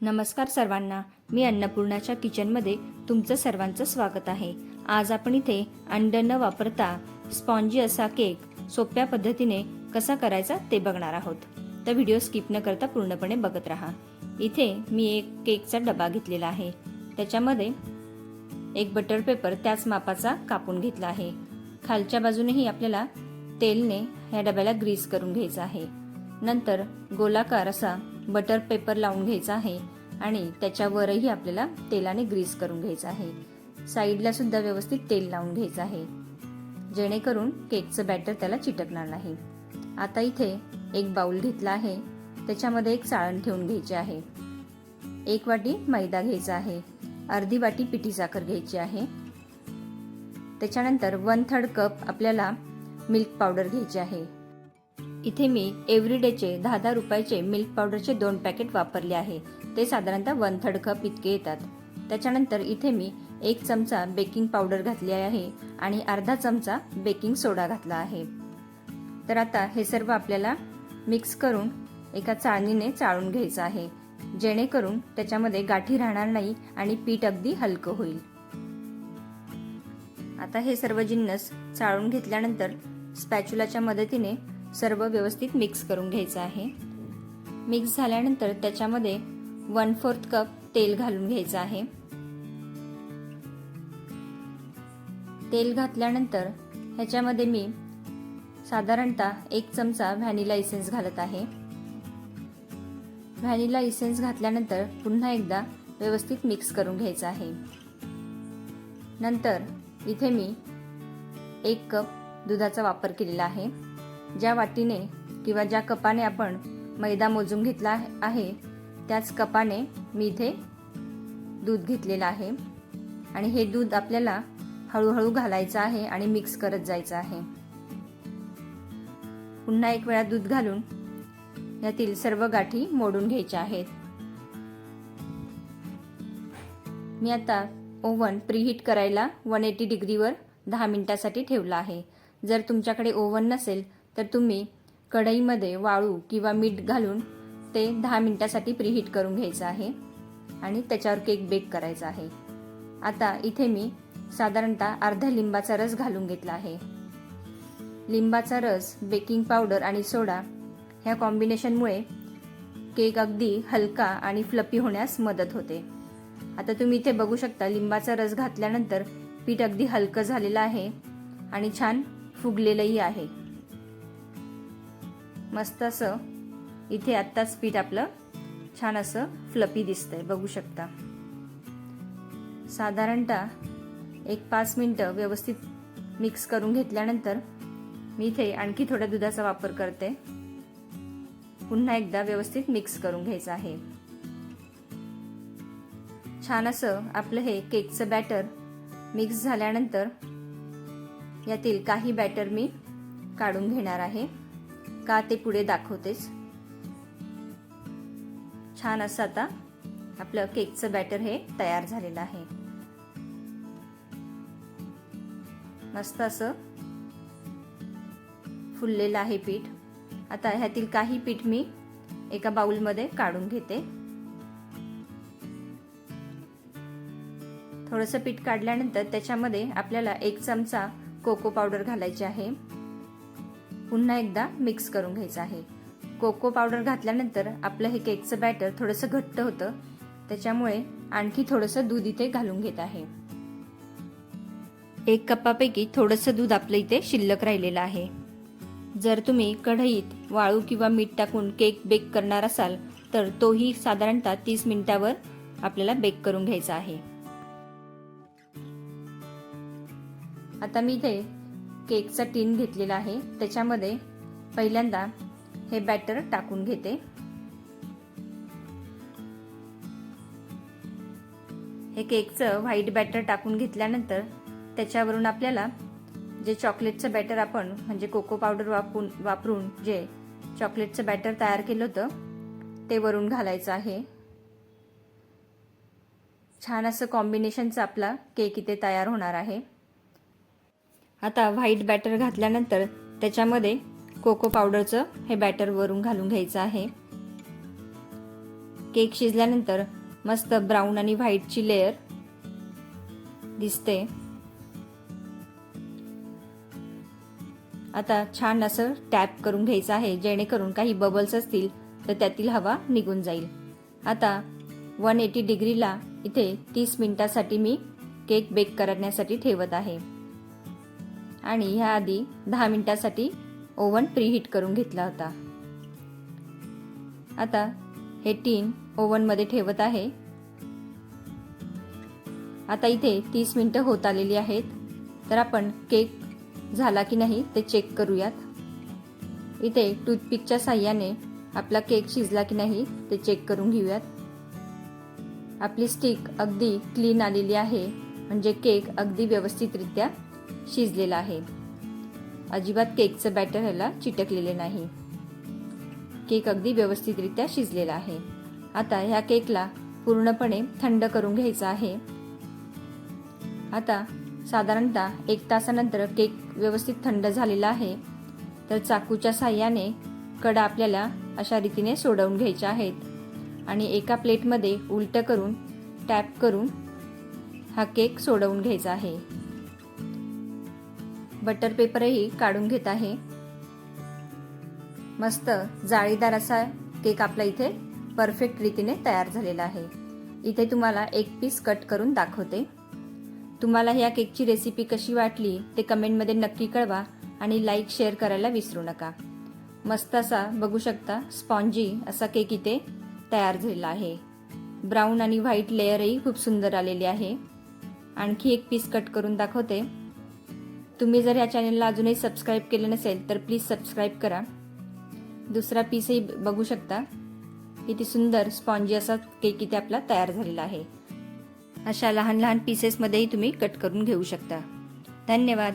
नमस्कार सर्वांना. मी अन्नपूर्णाच्या किचनमध्ये तुमचं सर्वांचं स्वागत आहे. आज आपण इथे अंड न वापरता स्पॉन्जी असा केक सोप्या पद्धतीने कसा करायचा ते बघणार आहोत. तर व्हिडिओ स्किप न करता पूर्णपणे बघत राहा. इथे मी एक केकचा डबा घेतलेला आहे. त्याच्यामध्ये एक बटर पेपर त्याच मापाचा कापून घेतला आहे. खालच्या बाजूनेही आपल्याला तेलने ह्या डब्याला ग्रीस करून घ्यायचं आहे. नंतर गोलाकार असा बटर पेपर लावून घ्यायचा आहे आणि त्याच्यावरही आपल्याला तेलाने ग्रीस करून घ्यायचं आहे. साईडला सुद्धा व्यवस्थित तेल लावून घ्यायचं आहे. जेणेकरून केकचं बॅटर त्याला चिटकणार नाही. आता इथे एक बाउल घेतला आहे. त्याच्यामध्ये एक चाळण ठेवून घ्यायची आहे. एक वाटी मैदा घ्यायचा आहे. अर्धी वाटी पिठी साखर घ्यायची आहे. त्याच्यानंतर वन थर्ड कप आपल्याला मिल्क पावडर घ्यायची आहे. इथे मी एव्हरीडेचे दहा दहा रुपयाचे मिल्क पावडरचे दोन पॅकेट वापरले आहे. ते साधारणतः वन थर्ड कप इतके येतात. त्याच्यानंतर इथे मी एक चमचा बेकिंग पावडर घातली आहे आणि अर्धा चमचा बेकिंग सोडा घातला आहे. तर आता हे सर्व आपल्याला मिक्स करून एका चाळणीने चाळून घ्यायचं आहे. जेणेकरून त्याच्यामध्ये गाठी राहणार नाही आणि पीठ अगदी हलकं होईल. आता हे सर्व जिन्नस चाळून घेतल्यानंतर स्पॅच्युलाच्या मदतीने सर्व व्यवस्थित मिक्स करून घ्यायचं आहे. मिक्स झाल्यानंतर त्याच्यामध्ये वन फोर्थ कप तेल घालून घ्यायचं आहे. तेल घातल्यानंतर ह्याच्यामध्ये मी साधारणतः एक चमचा व्हॅनिला इसेन्स घालत आहे. व्हॅनिला इसेन्स घातल्यानंतर पुन्हा एकदा व्यवस्थित मिक्स करून घ्यायचं आहे. नंतर इथे मी एक कप दुधाचा वापर केलेला आहे. ज्या वाटीने किंवा ज्या कपाने आपण मैदा मोजून घेतला आहे त्याच कपाने मी इथे दूध घेतलेलं आहे. आणि हे दूध आपल्याला हळूहळू घालायचं आहे आणि मिक्स करत जायचं आहे. पुन्हा एक वेळा दूध घालून यातील सर्व गाठी मोडून घ्यायच्या आहेत. मी आता ओव्हन प्रीहीट करायला वन एटी डिग्रीवर दहा मिनिटासाठी ठेवला आहे. जर तुमच्याकडे ओव्हन नसेल तर तुम्ही कढईमध्ये वाळू किंवा मीठ घालून ते दहा मिनटासाठी प्रीहीट करून घ्यायचं आहे आणि त्याच्यावर केक बेक करायचा आहे. आता इथे मी साधारणतः अर्ध्या लिंबाचा रस घालून घेतला आहे. लिंबाचा रस बेकिंग पावडर आणि सोडा ह्या कॉम्बिनेशनमुळे केक अगदी हलका आणि फ्लपी होण्यास मदत होते. आता तुम्ही इथे बघू शकता लिंबाचा रस घातल्यानंतर पीठ अगदी हलकं झालेलं आहे आणि छान फुगलेलंही आहे. मस्त असं इथे आत्ताच पीठ आपलं छान असं फ्लपी दिसतंय. बघू शकता. साधारणतः एक पाच मिनटं व्यवस्थित मिक्स करून घेतल्यानंतर मी इथे आणखी थोड्या दुधाचा वापर करते. पुन्हा एकदा व्यवस्थित मिक्स करून घ्यायचं आहे. छान असं आपलं हे केकचं बॅटर मिक्स झाल्यानंतर यातील काही बॅटर मी काढून घेणार आहे. का ते पुढे दाखवतेच छान असं आता आपलं केकचं बॅटर हे तयार झालेलं आहे. मस्त असं फुललेलं आहे पीठ. आता ह्यातील काही पीठ मी एका बाउलमध्ये काढून घेते. थोडंसं पीठ काढल्यानंतर त्याच्यामध्ये आपल्याला एक चमचा कोको पावडर घालायची आहे. पुन्हा एकदा मिक्स करून घ्यायचं आहे. कोको पावडर घातल्यानंतर आपलं हे केकचं बॅटर थोडंसं घट्ट होतं. त्याच्यामुळे आणखी थोडंसं दूध इथे घालून घेत आहे. एक कपापैकी थोडंसं दूध आपलं इथे शिल्लक राहिलेलं आहे. जर तुम्ही कढईत वाळू किंवा मीठ टाकून केक बेक करणार असाल तर तोही साधारणतः तीस मिनिटावर आपल्याला बेक करून घ्यायचा आहे. आता मी इथे केकचा टीन घेतलेला आहे. त्याच्यामध्ये पहिल्यांदा हे बॅटर टाकून घेते. हे केकचं व्हाईट बॅटर टाकून घेतल्यानंतर त्याच्यावरून आपल्याला जे चॉकलेटचं बॅटर आपण म्हणजे कोको पावडर वापरून वापरून जे चॉकलेटचं बॅटर तयार केलं होतं ते वरून घालायचं आहे. छान असं कॉम्बिनेशनचं आपला केक इथे तयार होणार आहे. आता व्हाईट बॅटर घातल्यानंतर त्याच्यामध्ये कोको पावडरचं हे बॅटर वरून घालून घ्यायचं आहे. केक शिजल्यानंतर मस्त ब्राऊन आणि व्हाईटची लेअर दिसते. आता छान असं टॅप करून घ्यायचं आहे जेणेकरून काही बबल्स असतील तर त्यातील हवा निघून जाईल. आता वन एटी डिग्रीला इथे तीस मिनिटासाठी मी केक बेक करण्यासाठी ठेवत आहे. आणि ह्याआधी दहा मिनटासाठी ओव्हन प्रीहीट करून घेतला होता. आता हे टीन ओव्हनमध्ये ठेवत आहे. आता इथे तीस मिनटं होत आलेली आहेत. तर आपण केक झाला की नाही ते चेक करूयात. इथे टूथपिकच्या साह्याने आपला केक शिजला की नाही ते चेक करून घेऊयात. आपली स्टिक अगदी क्लीन आलेली आहे. म्हणजे केक अगदी व्यवस्थितरित्या शिजलेला आहे. अजिबात केकचं बॅटर ह्याला चिटकलेले नाही. केक अगदी व्यवस्थितरित्या शिजलेला आहे. आता ह्या केकला पूर्णपणे थंड करून घ्यायचा आहे. आता साधारणतः एक तासानंतर केक व्यवस्थित थंड झालेला आहे. तर चाकूच्या साह्याने कडा आपल्याला अशा रीतीने सोडवून घ्यायच्या आहेत. आणि एका प्लेटमध्ये उलटं करून टॅप करून हा केक सोडवून घ्यायचा आहे. बटर पेपरही काढून घेत आहे. मस्त जाळीदार असा केक आपला इथे परफेक्ट रीतीने तयार झालेला आहे. इथे तुम्हाला एक पीस कट करून दाखवते. तुम्हाला ह्या केकची रेसिपी कशी वाटली ते कमेंटमध्ये नक्की कळवा आणि लाईक शेअर करायला विसरू नका. मस्त असा बघू शकता स्पॉन्जी असा केक इथे तयार झालेला आहे. ब्राऊन आणि व्हाईट लेअरही खूप सुंदर आलेली आहे. आणखी एक पीस कट करून दाखवते. तुम्ही जर ह्या चॅनलला अजूनही सबस्क्राईब केले नसेल तर प्लीज सबस्क्राईब करा. दुसरा पीसही बघू शकता. किती सुंदर स्पॉन्जी असा केक इथे आपला तयार झालेला आहे. अशा लहान लहान पीसेसमध्येही तुम्ही कट करून घेऊ शकता. धन्यवाद.